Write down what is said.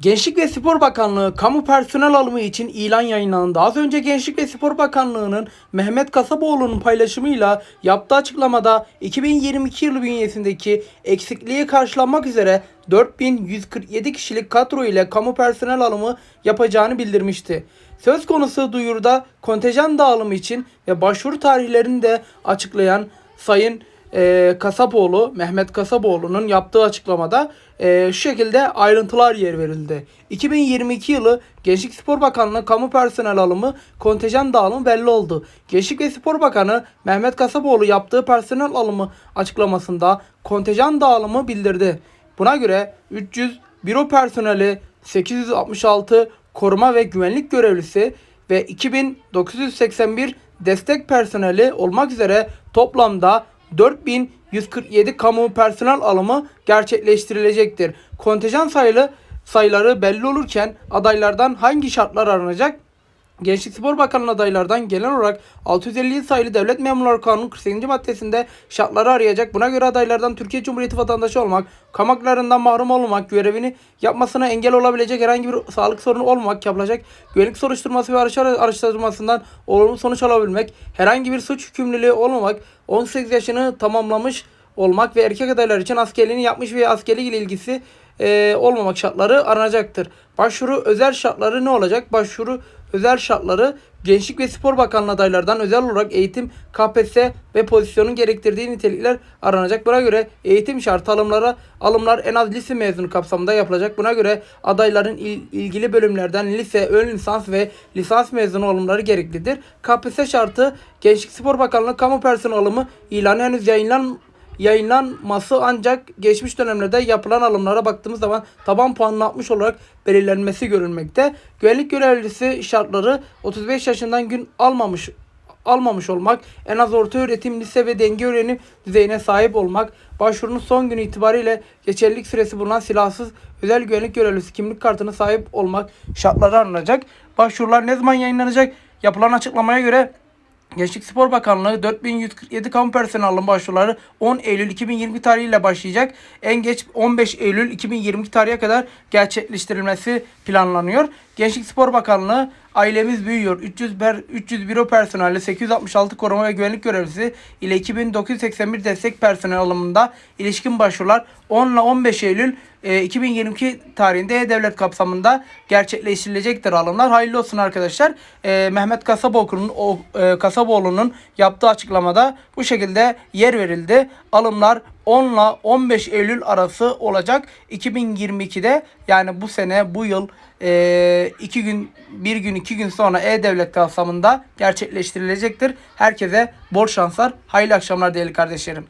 Gençlik ve Spor Bakanlığı kamu personel alımı için ilan yayınlandı. Az önce Gençlik ve Spor Bakanlığı'nın Mehmet Kasaboğlu'nun paylaşımıyla yaptığı açıklamada 2022 yılı bünyesindeki eksikliği karşılanmak üzere 4147 kişilik kadro ile kamu personel alımı yapacağını bildirmişti. Söz konusu duyuruda kontenjan dağılımı için ve başvuru tarihlerini de açıklayan Sayın e, Kasapoğlu, Mehmet Kasapoğlu'nun yaptığı açıklamada e, şu şekilde ayrıntılar yer verildi. 2022 yılı Gençlik Spor Bakanlığı kamu personel alımı kontenjan dağılımı belli oldu. Gençlik ve Spor Bakanı Mehmet Kasapoğlu yaptığı personel alımı açıklamasında kontenjan dağılımı bildirdi. Buna göre 300 büro personeli, 866 koruma ve güvenlik görevlisi ve 2981 destek personeli olmak üzere toplamda 4147 kamu personel alımı gerçekleştirilecektir. Kontenjan sayılı sayıları belli olurken adaylardan hangi şartlar aranacak? Gençlik Spor Bakanlığı adaylardan genel olarak 657 sayılı Devlet Memurları Kanunu 48. maddesinde şartları arayacak. Buna göre adaylardan Türkiye Cumhuriyeti vatandaşı olmak, kamu haklarından mahrum olmamak, görevini yapmasına engel olabilecek herhangi bir sağlık sorunu olmamak yapılacak. Güvenlik soruşturması ve araştırmasından olumlu sonuç alabilmek, herhangi bir suç hükümlülüğü olmamak, 18 yaşını tamamlamış olmak ve erkek adaylar için askerliğini yapmış ve askerlik ile ilgisi e, olmamak şartları aranacaktır. Başvuru özel şartları ne olacak? Başvuru özel şartları Gençlik ve Spor Bakanlığı adaylardan özel olarak eğitim, KPSS ve pozisyonun gerektirdiği nitelikler aranacak. Buna göre eğitim şartı alımlara alımlar en az lise mezunu kapsamında yapılacak. Buna göre adayların il- ilgili bölümlerden lise, ön lisans ve lisans mezunu alımları gereklidir. KPSS şartı Gençlik Spor Bakanlığı kamu personel alımı ilanı henüz yayınlan yayınlanması ancak geçmiş dönemlerde yapılan alımlara baktığımız zaman taban puanını 60 olarak belirlenmesi görülmekte. Güvenlik görevlisi şartları 35 yaşından gün almamış almamış olmak, en az orta öğretim, lise ve denge öğrenim düzeyine sahip olmak, başvurunun son günü itibariyle geçerlilik süresi bulunan silahsız özel güvenlik görevlisi kimlik kartına sahip olmak şartları aranacak. Başvurular ne zaman yayınlanacak? Yapılan açıklamaya göre Gençlik Spor Bakanlığı 4147 kamu personel alım başvuruları 10 Eylül 2020 tarihiyle başlayacak. En geç 15 Eylül 2020 tarihe kadar gerçekleştirilmesi planlanıyor. Gençlik Spor Bakanlığı ailemiz büyüyor. 300 ber, 300 büro personeli, 866 koruma ve güvenlik görevlisi ile 2981 destek personel alımında ilişkin başvurular 10 ile 15 Eylül e, 2022 tarihinde E-Devlet kapsamında gerçekleştirilecektir alımlar. Hayırlı olsun arkadaşlar. E, Mehmet Kasaboğlu'nun e, Kasaboğlu'nun yaptığı açıklamada bu şekilde yer verildi. Alımlar 10 ile 15 Eylül arası olacak 2022'de yani bu sene bu yıl e, iki gün bir gün iki gün sonra E-Devlet kapsamında gerçekleştirilecektir. Herkese bol şanslar, hayırlı akşamlar değerli kardeşlerim.